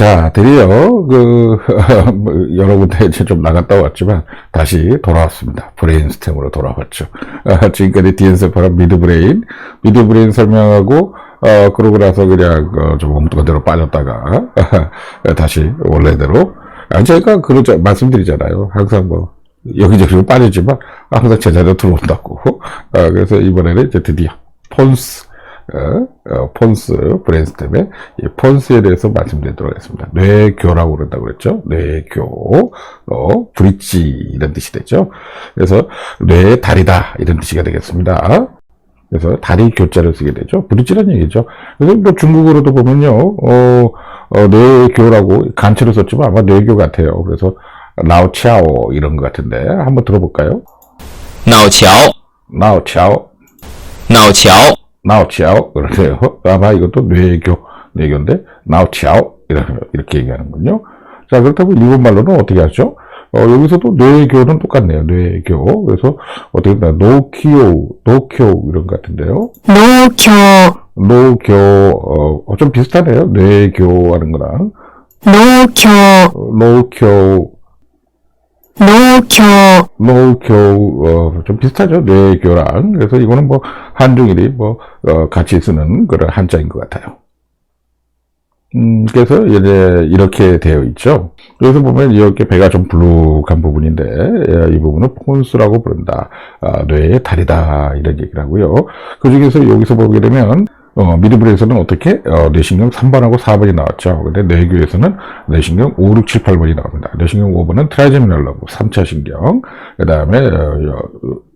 자, 드디어, 그, 뭐 여러 군데 이제 좀 나갔다 왔지만, 다시 돌아왔습니다. 브레인스템으로 돌아왔죠. 아, 지금까지 디엔세파랑 미드브레인, 미드브레인 설명하고, 어, 그러고 나서 그냥, 어, 좀 엉뚱한 데로 빠졌다가, 다시 원래대로. 아, 제가 그러죠. 말씀드리잖아요. 항상 뭐, 여기저기로 빠지지만, 항상 제자리로 들어온다고. 아, 그래서 이번에는 이제 드디어, 폰스, 어? 어, 폰스 브레인스템의 이 폰스에 대해서 말씀드리도록 하겠습니다. 뇌교라고 그런다고 그랬죠. 뇌교, 어, 브릿지 이런 뜻이 되죠. 그래서 뇌의 다리다 이런 뜻이가 되겠습니다. 그래서 다리 교자를 쓰게 되죠. 브릿지란 얘기죠. 그래서 뭐 중국어로도 보면요, 어, 어, 뇌교라고 간체로 썼지만 아마 뇌교 같아요. 그래서 나오치아오 이런 것 같은데 한번 들어볼까요? 나오치아오 나오치아오 나오치아오 나오치아오 그러세요. 아마 이것도 뇌교 뇌교인데 now ciao 이렇게 얘기하는군요. 자 그렇다고 일본말로는 어떻게 하죠? 어, 여기서도 뇌교는 똑같네요. 뇌교. 그래서 어떻게 된다? 노키오, 노교 이런 것 같은데요. 노교. 노교. 어, 어, 좀 비슷하네요. 뇌교하는 거랑. 노교. 어, 노교. 農協、 노교 어, 좀 비슷하죠. 뇌교랑. 그래서 이거는 뭐 한중일이 뭐 어, 같이 쓰는 그런 한자인 것 같아요. 음, 그래서 이제 이렇게 되어 있죠. 여기서 보면 이렇게 배가 좀 불룩한 부분인데 예, 이 부분은 폰스라고 부른다. 아, 뇌의 다리다 이런 얘기를 하고요. 그 중에서 여기서 보게 되면 어, 미드블에서는 어떻게 어, 뇌신경 3번하고 4번이 나왔죠. 근데 뇌교에서는 뇌신경 5, 6, 7, 8번이 나옵니다. 뇌신경 5번은 트라이제미널 러브 3차 신경. 그 다음에 어,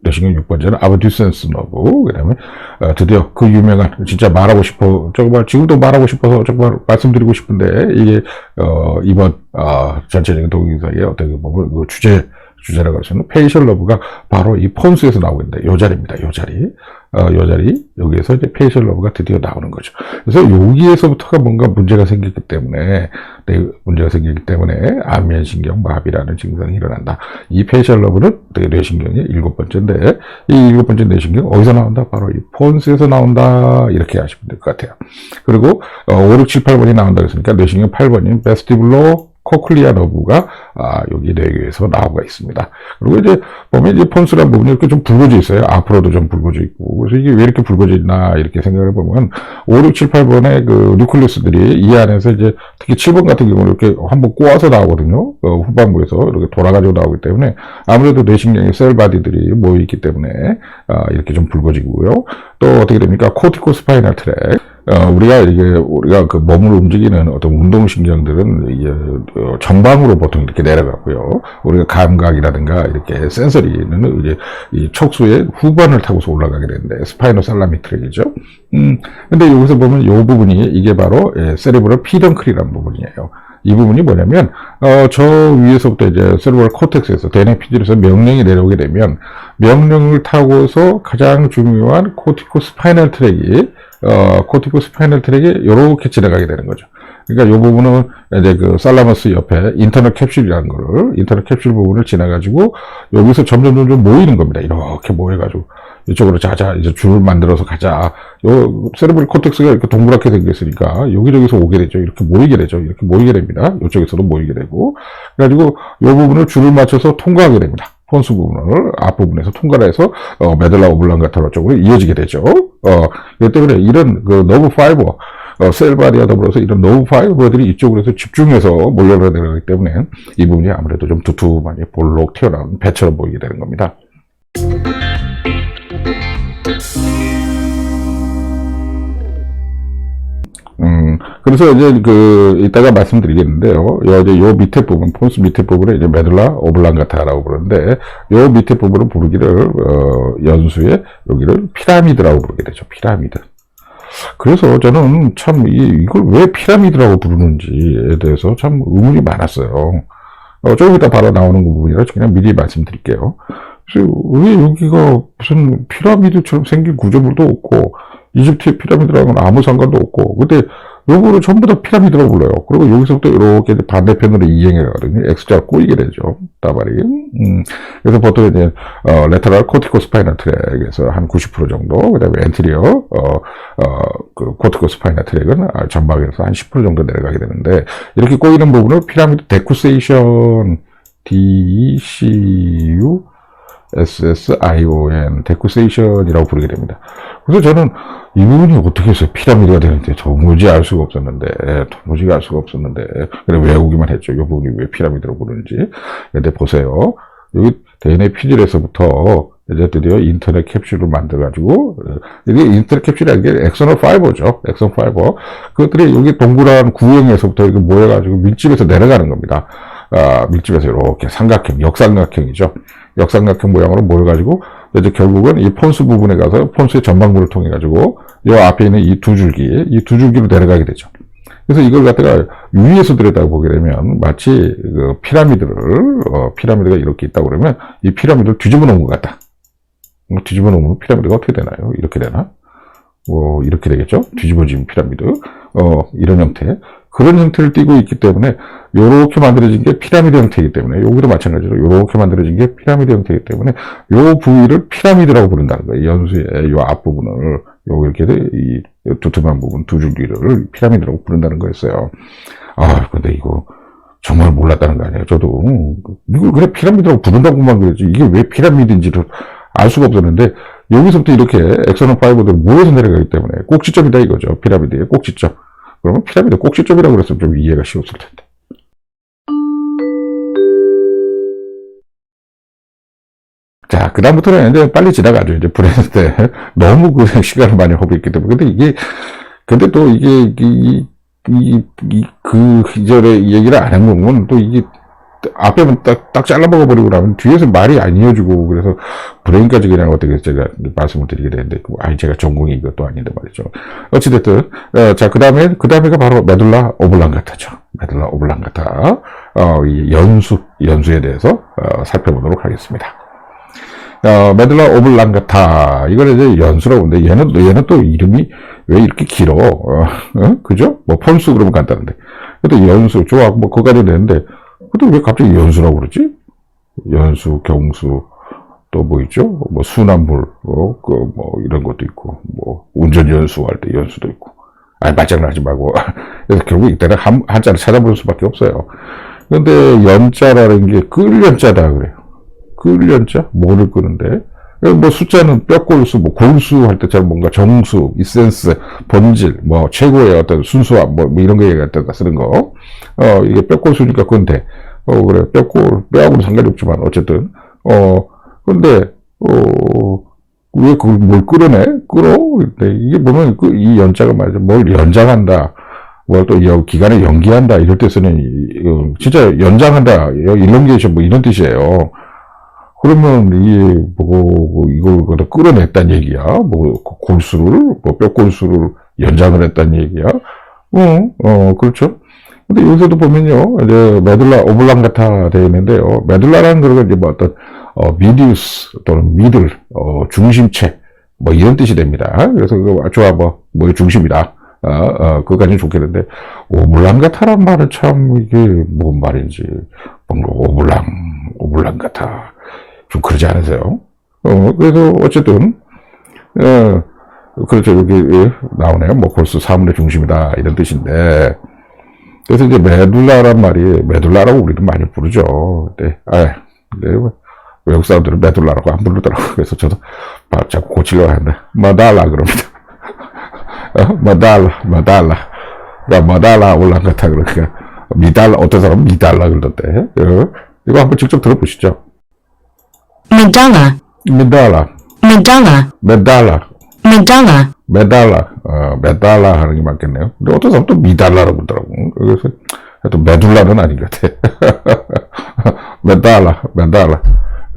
뇌신경 6번째는 아버듀센스 너브. 그 다음에 어, 드디어 그 유명한 진짜 말하고 싶어 정말 지금도 말하고 싶어서 정말 말씀드리고 싶은데 이게 어, 이번 어, 전체적인 동영상의 어떻게 보면 그 주제 주제라고 있는 페이셜 러브가 바로 이 폰스에서 나오고 있는데 요 자리입니다. 요 자리. 어, 요 자리. 여기에서 이제 페이셜 러브가 드디어 나오는 거죠. 그래서 여기에서부터가 뭔가 문제가 생겼기 때문에 네, 문제가 생기기 때문에 안면신경 마비라는 증상이 일어난다. 이 페이셜 러브는 네, 뇌신경의 일곱 번째인데 이 일곱 번째 뇌신경 어디서 나온다? 바로 이 폰스에서 나온다. 이렇게 하시면 될 것 같아요. 그리고 어, 5, 6, 7, 8번이 나온다고 했으니까 뇌신경 8번인 베스티블로 코클리아 너브가 아, 여기 뇌교에서 나오고 있습니다. 그리고 이제 보면 이제 폰스란 부분이 이렇게 좀 붉어져 있어요. 앞으로도 좀 붉어져 있고. 그래서 이게 왜 이렇게 붉어져 있나 이렇게 생각을 보면 5, 6, 7, 8번의 그 뉴클리스들이 이 안에서 이제 특히 7번 같은 경우는 이렇게 한번 꼬아서 나오거든요. 어, 후반부에서 이렇게 돌아가지고 나오기 때문에 아무래도 뇌신경의 셀바디들이 모여 있기 때문에 아, 이렇게 좀 붉어지고요. 또 어떻게 됩니까? 코티코 스파이널 트랙. 어, 우리가 이게, 우리가 그 몸을 움직이는 어떤 운동신경들은 이게, 어, 전방으로 보통 이렇게 내려가고요. 우리가 감각이라든가 이렇게 센서리는 이제 이 촉수의 후반을 타고서 올라가게 되는데, 스파이노 살라미 트랙이죠. 음, 근데 여기서 보면 이 부분이 이게 바로, 예, 세레브럴 피덩클이라는 부분이에요. 이 부분이 뭐냐면, 어, 저 위에서부터 이제 세르브럴 코텍스에서 대뇌피질에서 명령이 내려오게 되면, 명령을 타고서 가장 중요한 코티코 스파이널 트랙이, 어, 코티코 스파이널 트랙이 이렇게 지나가게 되는 거죠. 그러니까 이 부분은 이제 그 살라머스 옆에 인터널 캡슐이라는 거를, 인터널 캡슐 부분을 지나가지고 여기서 점점 점점 모이는 겁니다. 이렇게 모여가지고. 이쪽으로 자자, 이제 줄을 만들어서 가자. 요, 세레브럴 코텍스가 이렇게 동그랗게 생겼으니까 여기저기서 오게 되죠. 이렇게 모이게 되죠. 이렇게 모이게 됩니다. 이쪽에서도 모이게 되고. 그래가지고 요 부분을 줄을 맞춰서 통과하게 됩니다. 폰스 부분을 앞부분에서 통과를 해서 어, 메들라 오블랑가타로 쪽으로 이어지게 되죠. 어, 그렇기 때문에 이런 그 너브 파이버 어, 셀바디와 더불어서 이런 노브 파이버들이 이쪽으로 해서 집중해서 몰려들어야 되기 때문에 이 부분이 아무래도 좀 두툼하게 볼록 튀어나온 배처럼 보이게 되는 겁니다. 그래서 이제 그, 이따가 말씀드리겠는데요. 요, 이제 요 밑에 부분, 폰스 밑에 부분을 이제 메들라 오블랑가타라고 부르는데, 요 밑에 부분을 부르기를, 어, 연수에 여기를 피라미드라고 부르게 되죠. 피라미드. 그래서 저는 참, 이, 이걸 왜 피라미드라고 부르는지에 대해서 참 의문이 많았어요. 어, 조금 이따 바로 나오는 부분이라 그냥 미리 말씀드릴게요. 그래서 왜 여기가 무슨 피라미드처럼 생긴 구조물도 없고, 이집트의 피라미드랑은 아무 상관도 없고, 근데 요거를 전부 다 피라미드라고 불러요. 그리고 여기서부터 이렇게 반대편으로 이행해 가거든요. X자로 꼬이게 되죠. 따발이. 음, 그래서 보통 이제, 어, 레터럴 코티코 스파이널 트랙에서 한 90% 정도, 그 다음에 엔트리어, 어, 어, 그 코티코 스파이널 트랙은 아, 전방에서 한 10% 정도 내려가게 되는데, 이렇게 꼬이는 부분을 피라미드 데쿠세이션, DCU, SSION, 데쿠세이션이라고 부르게 됩니다. 그래서 저는 이 부분이 어떻게 해서 피라미드가 되는지 도무지 알 수가 없었는데, 도무지 알 수가 없었는데, 그래 외우기만 했죠. 이 부분이 왜 피라미드로 부르는지. 근데 보세요. 여기 DNA 피질에서부터 이제 드디어 인터넷 캡슐을 만들어가지고, 어, 이게 인터넷 캡슐이라는 게 엑소널 파이버죠. 엑선 파이버. 그것들이 여기 동그란 구형에서부터 이렇게 모여가지고 밀집에서 내려가는 겁니다. 아, 밀집에서 이렇게 삼각형, 역삼각형이죠. 역삼각형 모양으로 모여 가지고, 이제 결국은 이 폰스 부분에 가서 폰스의 전방부를 통해 가지고 이 앞에 있는 이 두 줄기, 이 두 줄기로 내려가게 되죠. 그래서 이걸 갖다가 위에서 들여다보게 되면 마치 그 피라미드를 어, 피라미드가 이렇게 있다고 그러면 이 피라미드를 뒤집어 놓은 것 같다. 뭐 뒤집어 놓으면 피라미드가 어떻게 되나요? 이렇게 되나? 뭐 이렇게 되겠죠? 뒤집어진 피라미드. 어 이런 형태. 그런 형태를 띠고 있기 때문에 요렇게 만들어진 게 피라미드 형태이기 때문에 여기도 마찬가지로 요렇게 만들어진 게 피라미드 형태이기 때문에 요 부위를 피라미드라고 부른다는 거예요. 연수의 요 앞부분을 요 이렇게 이 두툼한 부분 두 줄기를 피라미드라고 부른다는 거였어요. 아 근데 이거 정말 몰랐다는 거 아니에요. 저도 이걸 그냥 피라미드라고 부른다고만 그러지 이게 왜 피라미드인지를 알 수가 없었는데 여기서부터 이렇게 엑소넌 파이버들이 모여서 내려가기 때문에 꼭지점이다 이거죠. 피라미드의 꼭지점. 그러면 피라미드 꼭지점이라고 그랬으면 좀 이해가 쉬웠을 텐데. 자, 그다음부터는 이제 빨리 지나가죠. 이제 브레스 때. 너무 그 시간을 많이 허비했기 때문에. 근데 이게, 근데 또 이게, 이, 이, 이, 그 시절에 얘기를 안한 거면 또 이게 앞에만 딱, 딱 잘라 먹어버리고 나면 뒤에서 말이 안 이어지고 그래서 브레인까지 그냥 어떻게 제가 말씀을 드리게 되는데, 아니, 제가 전공이 이것도 아닌데 말이죠. 어찌됐든, 어, 자, 그 다음에, 그 다음에가 바로 메둘라 오블랑가타죠. 메둘라 오블랑가타. 어, 이 연수, 연수에 대해서, 어, 살펴보도록 하겠습니다. 어, 메들라 오블랑가타. 이걸 이제 연수라고 하는데, 얘는, 얘는 또 이름이 왜 이렇게 길어? 어, 어? 그죠? 뭐, 폰수 그러면 간단한데. 그래도 연수, 좋아, 뭐, 그거까지 되는데, 근데 왜 갑자기 연수라고 그러지? 연수, 경수, 또 뭐 있죠? 뭐, 순환물, 어, 그, 뭐, 이런 것도 있고, 뭐, 운전 연수할 때 연수도 있고. 아니, 말장난하지 말고. 그래서 결국 이때는 한, 한자를 찾아볼 수밖에 없어요. 근데 연자라는 게 끌연자다 그래요. 끌연자? 뭐를 끄는데? 뭐 숫자는 뼈골수, 뭐 골수 할 때처럼 뭔가 정수, 이센스, 본질, 뭐 최고의 어떤 순수함, 뭐, 뭐 이런 거때 쓰는 거. 어, 이게 뼈골수니까 그건 돼. 어, 그래. 뼈골, 뼈하고는 상관이 없지만, 어쨌든. 어, 근데, 어, 왜 그걸 뭘 끌어내? 끌어? 근데 이게 보면 그, 이 연자가 말이죠. 뭘 연장한다. 뭐또 기간을 연기한다. 이럴 때 쓰는, 이- 어, 진짜 연장한다. 일롱게이션 뭐 이런 뜻이에요. 그러면 이게 뭐 이걸 갖다 끌어냈단 얘기야. 뭐 골수를 뭐 뼈골수를 연장을 했단 얘기야. 어, 어 그렇죠. 근데 여기서도 보면요, 이제 메둘라 오블랑가타 되어 있는데요. 메둘라라는 거는 이제 뭐 어떤 어, 미디우스 또는 미들 어, 중심체 뭐 이런 뜻이 됩니다. 그래서 그 좋아 뭐 뭐의 중심이다. 어, 어, 그거까지는 좋겠는데 오블랑가타란 말은 참 이게 뭔 말인지 뭔가 오블랑 오블랑가타 좀 그러지 않으세요? 어, 그래서 어쨌든, 어, 그렇죠. 여기 예, 나오네요. 뭐 골수 사물의 중심이다. 이런 뜻인데. 그래서 이제 메둘라란 말이, 메둘라라고 우리도 많이 부르죠. 네, 아, 네, 외국 사람들은 메둘라라고 안 부르더라고요. 그래서 저도 막 자꾸 고치려고 하는데, 마달라 그럽니다. 어? 마달라, 마달라. 그러니까 마달라 올라갔다 그러니까 미달라, 어떤 사람은 미달라 그러던데. 어? 이거 한번 직접 들어보시죠. Medalla, 메달라, medalla, 메달라, medalla, 메달라, 어, 메달라 하는 게 맞겠네요. 근데 어떤 사람 또 미달라라고 그러더라고. 그래서 또 메둘라는 아닌 것 같아. 메달라, 메달라.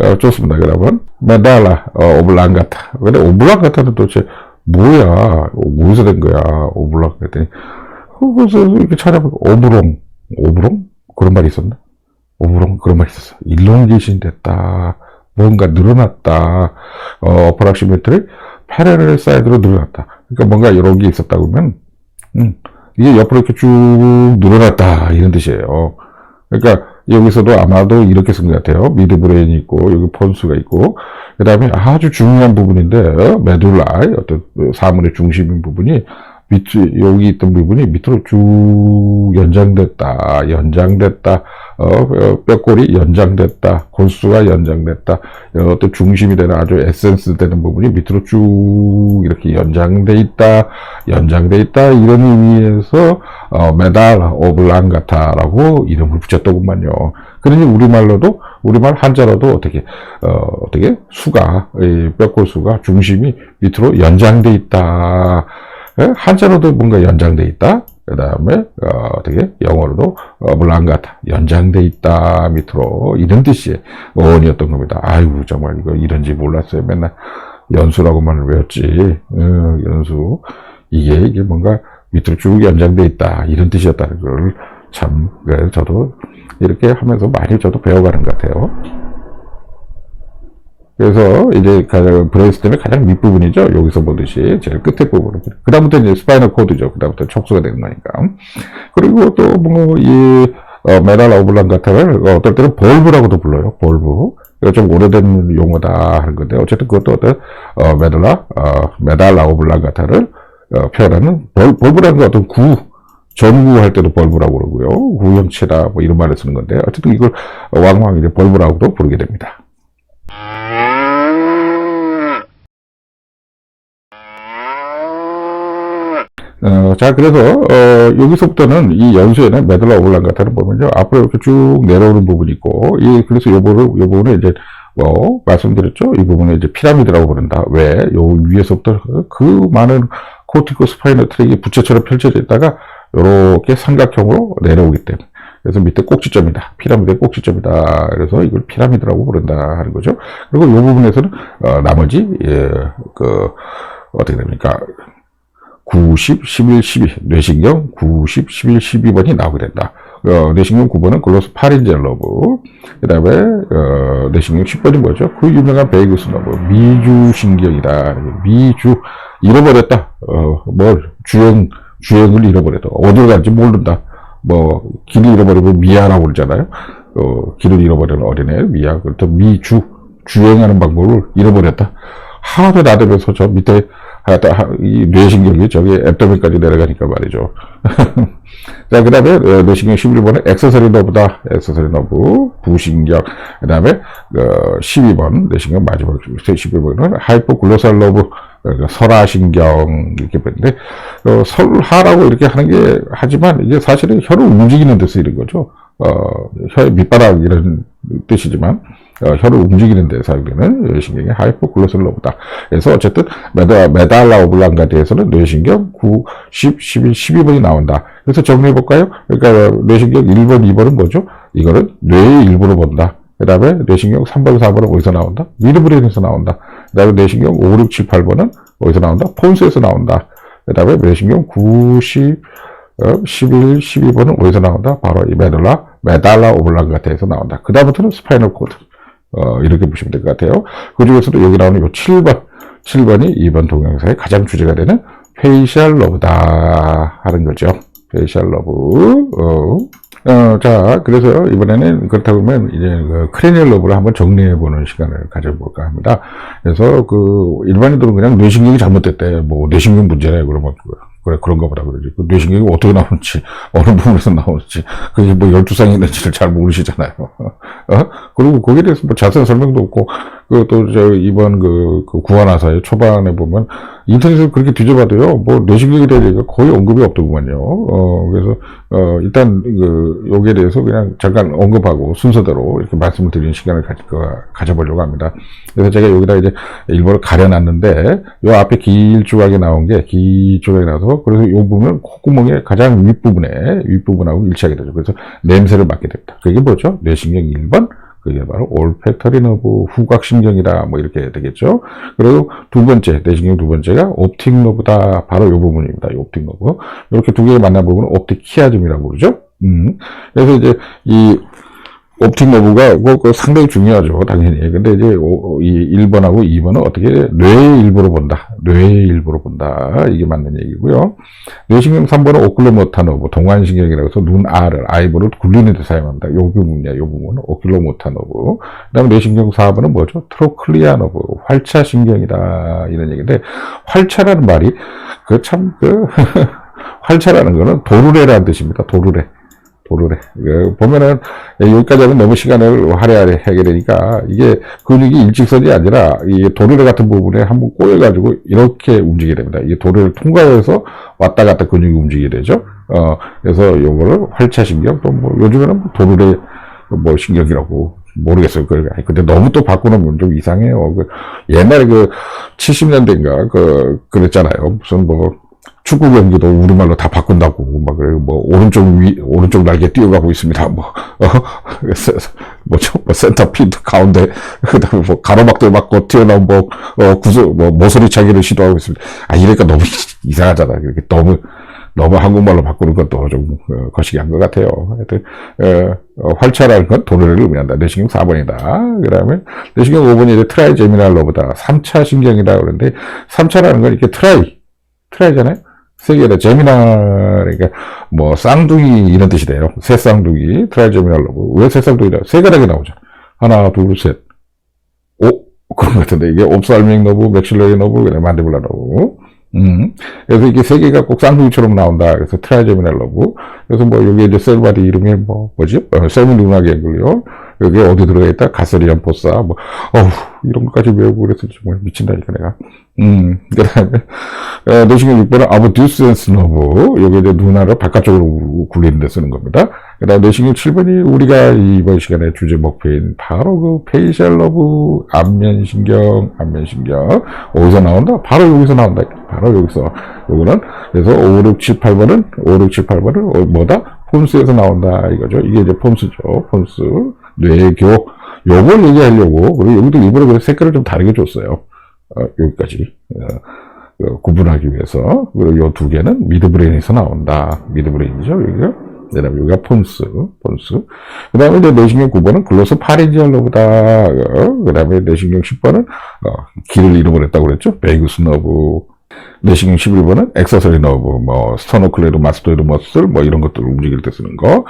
어, 좋습니다. 그러면 메달라, 어, 오블랑가타. 근데 오블랑가타는 도대체 뭐야? 어디서 된 거야? 오블랑 그랬더니 그래서 이렇게 찾아보고 오브롱, 오브롱 그런 말이 있었나? 오브롱 그런 말이 있었어. 일롱게이션 됐다. 뭔가 늘어났다. 어, 프락시메트리 패러렐 사이드로 늘어났다. 그러니까 뭔가 여러 개 있었다고 하면, 음, 이게 옆으로 이렇게 쭉 늘어났다 이런 뜻이에요. 그러니까 여기서도 아마도 이렇게 쓴 것 같아요. 미드 브레인이 있고 여기 폰수가 있고 그 다음에 아주 중요한 부분인데 어, 메둘라 어떤 그 사물의 중심인 부분이 밑 여기 있던 부분이 밑으로 쭉 연장됐다. 연장됐다. 어, 어, 뼈골이 연장됐다. 골수가 연장됐다. 어, 어떤 중심이 되는 아주 에센스 되는 부분이 밑으로 쭉 이렇게 연장돼 있다. 연장돼 있다. 이런 의미에서 어, 메달 오블랑가타라고 이름을 붙였더구만요. 그러니 우리말로도 우리말 한자로도 어떻게 어, 어떻게 수가 이 뼈골 수가 중심이 밑으로 연장돼 있다. 예? 한자로도 뭔가 연장돼 있다. 그 다음에 어, 어떻게 영어로도 어, 블랑가타 연장돼 있다 밑으로 이런 뜻의 어원이었던 겁니다. 아이고 정말 이거 이런지 몰랐어요. 맨날 연수라고만 외웠지. 어, 연수 이게 이게 뭔가 밑으로 쭉 연장돼 있다 이런 뜻이었다는 걸 참 저도 이렇게 하면서 많이 저도 배워가는 것 같아요. 그래서 이제 가장 브레인스템의 가장 밑부분이죠. 여기서 보듯이 제일 끝에 부분. 그 다음부터 이제 스파이널 코드죠. 그 다음부터 촉수가 되는 거니까. 그리고 또 뭐이 메달 오블랑가타를 어떨 때는 볼브라고도 불러요. 볼브. 이거 좀 오래된 용어다 하는 건데 어쨌든 그것도 어떤 어, 메달라 어, 메달 오블랑가타를 어, 표현하는 볼, 볼브라는 건 어떤 구 전구할 때도 볼브라고 그러고요. 구형체다 뭐 이런 말을 쓰는 건데 어쨌든 이걸 왕왕 이제 볼브라고도 부르게 됩니다. 어, 자, 그래서, 어, 여기서부터는 이 연수에는 메들라 오블랑가타를 보면요. 앞으로 이렇게 쭉 내려오는 부분이 있고, 이, 그래서 요 부분을, 요 부분을 이제, 뭐, 말씀드렸죠? 이 부분을 이제 피라미드라고 부른다. 왜? 요 위에서부터 그- 그 많은 코티코 스파이너 트랙이 부채처럼 펼쳐져 있다가, 요렇게 삼각형으로 내려오기 때문에. 그래서 밑에 꼭지점이다. 피라미드의 꼭지점이다. 그래서 이걸 피라미드라고 부른다 하는 거죠. 그리고 이 부분에서는, 어, 나머지, 예, 그, 어떻게 됩니까? 90, 11, 12. 뇌신경 90, 11, 12번이 나오게 된다. 어, 뇌신경 9번은 글로스 파린젤 러브. 그 다음에, 어, 뇌신경 10번이 뭐죠? 그 유명한 베이구스 러브. 미주신경이다. 미주. 잃어버렸다. 어, 뭘, 주행, 주행을 잃어버렸다. 어디로 간지 모른다. 뭐, 길을 잃어버리면 미아라고 그러잖아요. 어, 길을 잃어버리는 어린애, 미아. 그렇다면 미주. 주행하는 방법을 잃어버렸다. 하도 나대면서 저 밑에 하다, 하- 이 뇌신경이 저기 앱도면까지 내려가니까 말이죠. 자, 그 다음에 뇌신경 11번은 액세서리 너브다. 액세서리 너브, 부신경. 그 다음에 어, 12번, 뇌신경 마지막 12번은 하이포글로살 너브, 그러니까 설하신경 이렇게 보는데 어, 설하라고 이렇게 하는 게 하지만 이게 사실은 혀를 움직이는 데서 이런 거죠. 어, 혀의 밑바닥 이런 뜻이지만 어, 혀를 움직이는 데 사용되는 뇌신경이 하이포글로살 러브다. 그래서 어쨌든 메다, 메달라 오블랑가드에서는 뇌신경 9, 10, 11, 12번이 나온다. 그래서 정리해 볼까요? 그러니까 뇌신경 1번, 2번은 뭐죠? 이거는 뇌의 일부로 본다. 그 다음에 뇌신경 3번, 4번은 어디서 나온다? 미드브레인에서 나온다. 그 다음에 뇌신경 5, 6, 7, 8번은 어디서 나온다? 폰스에서 나온다. 그 다음에 뇌신경 9, 10, 어, 11, 12번은 어디서 나온다? 바로 이 메달라, 메달라 오블랑가트에서 나온다. 그 다음부터는 스파이널 코드. 어, 이렇게 보시면 될 것 같아요. 그 중에서도 여기 나오는 요 7번, 7번이 이번 동영상의 가장 주제가 되는 페이셜 러브다 하는 거죠. 페이셜 러브. 어. 어, 자, 그래서 이번에는 그렇다고 하면 이제 그 크레니얼 러브를 한번 정리해 보는 시간을 가져볼까 합니다. 그래서 그 일반인들은 그냥 뇌신경이 잘못됐대. 뭐 뇌신경 문제네. 그러면 그- 그래, 그런가 보다 그러지. 그 뇌신경이 어떻게 나오는지, 어느 부분에서 나오는지, 그게 뭐 12쌍이 있는지를 잘 모르시잖아요. 어? 그리고 거기에 대해서 뭐 자세한 설명도 없고, 그, 또, 저, 이번 그, 그 구한화사의 초반에 보면, 인터넷을 그렇게 뒤져봐도요, 뭐, 뇌신경에 대한 얘기가 거의 언급이 없더구만요. 어, 그래서, 어, 일단, 그, 여기에 대해서 그냥 잠깐 언급하고 순서대로 이렇게 말씀을 드리는 시간을 거, 가져보려고 합니다. 그래서 제가 여기다 이제 일부러 가려놨는데, 요 앞에 길쭉하게 나온 게, 길쭉하게 나와서, 그래서 요 부분은 콧구멍의 가장 윗부분에, 윗부분하고 일치하게 되죠. 그래서 냄새를 맡게 됩니다. 그게 뭐죠? 뇌신경 1번, 그게 바로 올팩터리 너브 후각신경이다 뭐 이렇게 되겠죠. 그리고 두 번째 뇌신경 두 번째가 옵틱 너브다 바로 이 부분입니다. 이 옵틱 너브 이렇게 두 개의 만난 부분은 옵틱 키아즘이라고 그러죠. 음. 그래서 이제 이 옵틱 그 상당히 중요하죠, 당연히. 근데 이제 오- 이 1번하고 2번은 어떻게 뇌의 일부로 본다. 뇌의 일부로 본다. 이게 맞는 얘기고요. 뇌신경 3번은 오클로모타 너브, 동안신경이라고 해서 눈 알을, 아이볼을 굴리는 데 사용합니다. 요 부분이야, 요 부분은 오클로모타 너브. 그 다음에 뇌신경 4번은 뭐죠? 트로클리아 너브, 활차신경이다. 이런 얘기인데, 활차라는 말이, 그 참, 그, 활차라는 거는 도르래라는 뜻입니다. 도르래. 도르래. 그 보면은, 여기까지 하면 너무 시간을 화려하게 하게 되니까, 이게 근육이 일직선이 아니라, 이 도르래 같은 부분에 한번 꼬여가지고, 이렇게 움직이게 됩니다. 이게 도르래를 통과해서 왔다 갔다 근육이 움직이게 되죠. 어, 그래서 요거를 활차신경, 또 뭐, 요즘에는 도르래, 뭐, 신경이라고. 모르겠어요. 그, 근데 너무 또 바꾸는 좀 이상해요. 그, 옛날에 그, 70년대인가, 그, 그랬잖아요. 무슨 뭐, 축구 경기도 우리말로 다 바꾼다고, 막, 그래, 뭐, 오른쪽 위, 오른쪽 날개 뛰어가고 있습니다. 뭐, 어, 뭐죠, 뭐, 센터피드 가운데, 그 다음에 뭐, 가로막들 맞고 튀어나온 뭐, 어, 구슬, 뭐, 모서리 차기를 시도하고 있습니다. 아, 이러니까 너무 이상하잖아. 이렇게 너무, 너무 한국말로 바꾸는 것도 좀, 어, 거시기 한 것 같아요. 하여튼, 어, 어, 활차라는 건 도르래를 의미한다. 뇌신경 4번이다. 그 다음에, 뇌신경 5번이 이제 트라이 제미날 러브다. 3차 신경이라 그러는데, 3차라는 건 이렇게 트라이, 트라이잖아요? 세 개다. 제미날, 그러니까, 뭐, 쌍둥이, 이런 뜻이 돼요. 새 쌍둥이, 트라이 러브. 왜새 쌍둥이다? 세 가닥이 나오죠. 하나, 둘, 셋. 오? 그런 것 같은데, 이게 옵살밍 너브, 맥실러리 너브, 그다음에 만디블라 너브. 음. 그래서 이게 세 개가 꼭 쌍둥이처럼 나온다. 그래서 트라이제미날 러브. 그래서 뭐, 여기 이제 셀바디 이름이 뭐, 뭐지? 어, 세미누나게 앵글요. 여기 어디 들어가 있다? 가스리안 포사. 뭐, 어우, 이런 것까지 외우고 그래서 정말 미친다니까, 내가. 음, 그 다음에, 어, 내신경 6번은 아브듀스 앤스 너브. 여기 이제 누나를 바깥쪽으로 굴리는 데 쓰는 겁니다. 그 다음 내신경 7번이 우리가 이번 시간에 주제 목표인 바로 그 페이셜 러브, 안면신경, 안면신경. 어디서 나온다? 바로 여기서 나온다. 바로 여기서. 요거는, 그래서 5, 6, 7, 8번은, 5, 6, 7, 8번은 뭐다? 폼스에서 나온다. 이거죠. 이게 이제 폼스죠. 폼스. 뇌교. 요걸 얘기하려고, 그리고 여기도 일부러 그 색깔을 좀 다르게 줬어요. 어, 여기까지. 어, 어, 구분하기 위해서. 그리고 요두 개는 미드브레인에서 나온다. 미드브레인이죠, 여기가. 그 다음에 여기가 폰스, 폰스. 그 다음에 이제 내신경 9번은 글로스 파렌지얼 러브다. 그 다음에 내신경 10번은, 어, 길을 잃어버렸다고 그랬죠? 베이구스 너브. 내신경 11번은 액세서리 너브, 뭐, 스터노클레르, 마스토이드 머슬, 뭐, 이런 것들을 움직일 때 쓰는 거.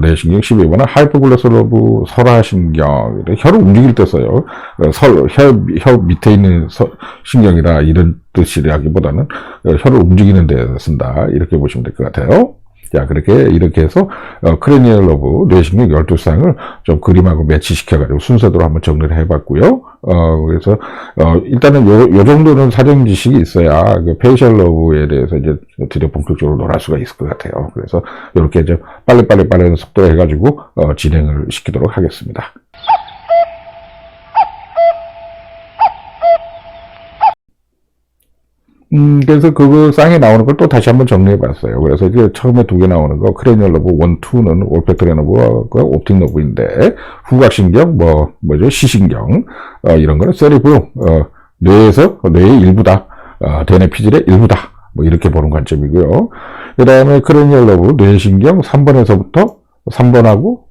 내신경 12번은 하이퍼글로스 러브, 설화신경. 혀를 움직일 때 써요. 어, 설, 혀, 혀 밑에 있는 서- 신경이라 이런 뜻이라기보다는 어, 혀를 움직이는 데 쓴다. 이렇게 보시면 될 것 같아요. 자, 그렇게, 이렇게 해서, 어, 크레니얼 러브, 뇌신경 12쌍을 좀 그림하고 매치시켜가지고 순서대로 한번 정리를 해봤고요. 어, 그래서, 어, 일단은 요, 요 정도는 사전 지식이 있어야, 그 페이셜 러브에 대해서 이제 드디어 본격적으로 놀할 수가 있을 것 같아요. 그래서, 이렇게 빨리빨리 빠른 속도로 해가지고, 어, 진행을 시키도록 하겠습니다. 음, 그래서 그거 쌍에 나오는 걸 또 다시 한번 정리해 봤어요. 그래서 이제 처음에 두 개 나오는 거, 크레니얼 러브 1, 2는 올팩토리 러브와 옵틱 러브인데, 후각신경, 뭐, 뭐죠, 시신경, 어, 이런 거는 세리브, 어, 뇌에서, 뇌의 일부다. 어, 대뇌 피질의 일부다. 뭐, 이렇게 보는 관점이고요. 그 다음에 크레니얼 러브, 뇌신경 3번에서부터 3번하고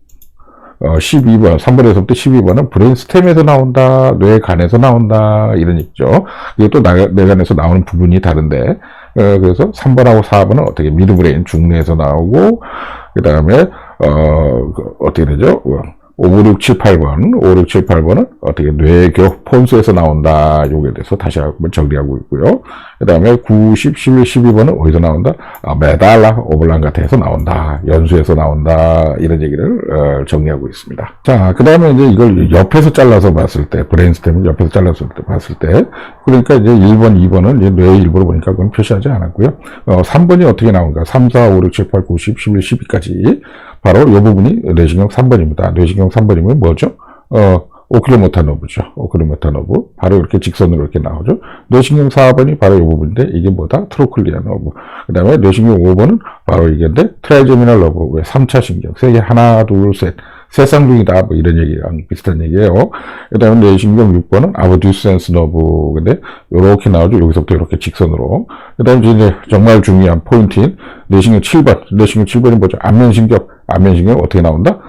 어, 12번, 3번에서부터 12번은 브레인 스템에서 나온다, 뇌간에서 나온다, 이런 또 나- 뇌간에서 나오는 부분이 다른데, 어, 그래서 3번하고 4번은 어떻게 미드브레인 중뇌에서 나오고, 그 다음에, 어, 그 어떻게 되죠? 5, 6, 7, 8번, 5, 6, 7, 8번은 어떻게 뇌교 폰스에서 나온다, 요게 대해서 다시 한번 정리하고 있고요. 그 다음에 9, 10, 11, 12번은 어디서 나온다? 아, 메달라, 오블랑가테에서 나온다, 연수에서 나온다, 이런 얘기를 어, 정리하고 있습니다. 자, 그 다음에 이제 이걸 옆에서 잘라서 봤을 때, 브레인스템을 옆에서 잘라서 봤을 때, 그러니까 이제 1번, 2번은 이제 뇌 일부러 보니까 그건 표시하지 않았고요. 어, 3번이 어떻게 나온가? 3, 4, 5, 6, 7, 8, 9, 10, 11, 12까지. 바로 이 부분이 뇌신경 3번입니다. 뇌신경 3번이면 뭐죠? 어, 오클로모타 너브죠. 오클로모타 너브. 바로 이렇게 직선으로 이렇게 나오죠. 뇌신경 4번이 바로 이 부분인데, 이게 뭐다? 트로클리아 너브. 그 다음에 뇌신경 5번은 바로 이게인데, 트라이제미널 너브. 왜 3차 신경. 세 개, 하나, 둘, 셋. 세 쌍둥이다. 뭐 이런 얘기랑 비슷한 얘기예요. 그 다음에 뇌신경 6번은 아버듀센스 너브. 근데, 요렇게 나오죠. 여기서부터 이렇게 직선으로. 그 다음에 이제 정말 중요한 포인트인 뇌신경 7번. 뇌신경 7번이 뭐죠? 안면신경. 안면신경 어떻게 나온다?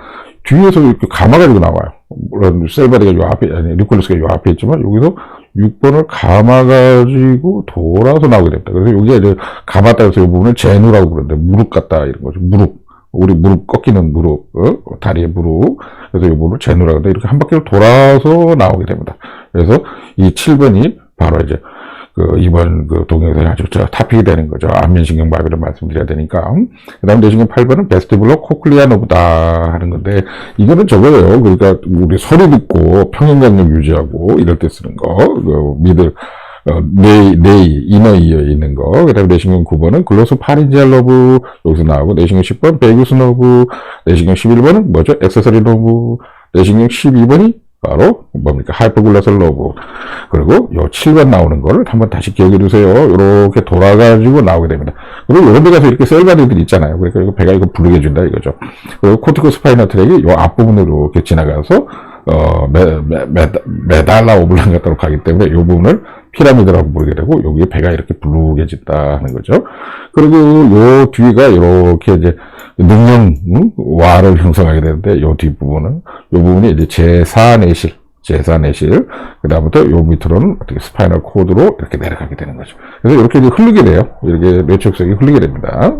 뒤에서 이렇게 감아가지고 나와요. 물론 셀바디가 요 앞에, 아니, 리콜레스가 요 앞에 있지만, 여기서 6번을 감아가지고 돌아서 나오게 됩니다. 그래서 여기가 이제 감았다 해서 이 부분을 제누라고 그러는데, 무릎 같다, 이런 거죠. 무릎. 우리 무릎 꺾이는 무릎, 어? 다리의 무릎. 그래서 이 부분을 제누라고 하는데, 이렇게 한 바퀴를 돌아서 나오게 됩니다. 그래서 이 7번이 바로 이제 그 이번 그 동영상이 아주 저 탑픽이 되는 거죠. 안면신경 마비를 말씀드려야 되니까. 그 다음 내신경 8번은 베스티블러 코클리아 노브다 하는 건데 이거는 저거예요. 그러니까 우리 소리 듣고 평행강력 유지하고 이럴 때 쓰는 거. 그 미들 어, 네이, 네이, 이너 이어에 있는 거. 그 다음에 내신경 9번은 글로스 파린지알 러브, 여기서 나오고, 내신경 10번, 베이구스 너브, 내신경 11번은 뭐죠? 액세서리 너브, 내신경 12번이 바로 뭡니까? 하이퍼글라스 러브. 그리고 요 7번 나오는 거를 한번 다시 기억해 두세요. 이렇게 돌아가지고 나오게 됩니다. 그리고 이런 데 가서 이렇게 셀바디들이 있잖아요. 그러니까 이거 배가 이거 부르게 해준다 이거죠. 그리고 코티코 스파이너 트랙이 요 앞부분으로 이렇게 지나가서 어, 메달라 오블랑가타로 가기 때문에 이 부분을 피라미드라고 부르게 되고 여기에 배가 이렇게 부르게진다 하는 거죠. 그리고 요 뒤가 이렇게 이제 능령 음? 와를 형성하게 되는데 요 뒷부분은 요 부분이 이제 제4내실 제4내실 그 다음부터 요 밑으로는 어떻게 스파이널 코드로 이렇게 내려가게 되는 거죠. 그래서 이렇게 이제 흐르게 돼요. 이렇게 뇌척석이 흐르게 됩니다.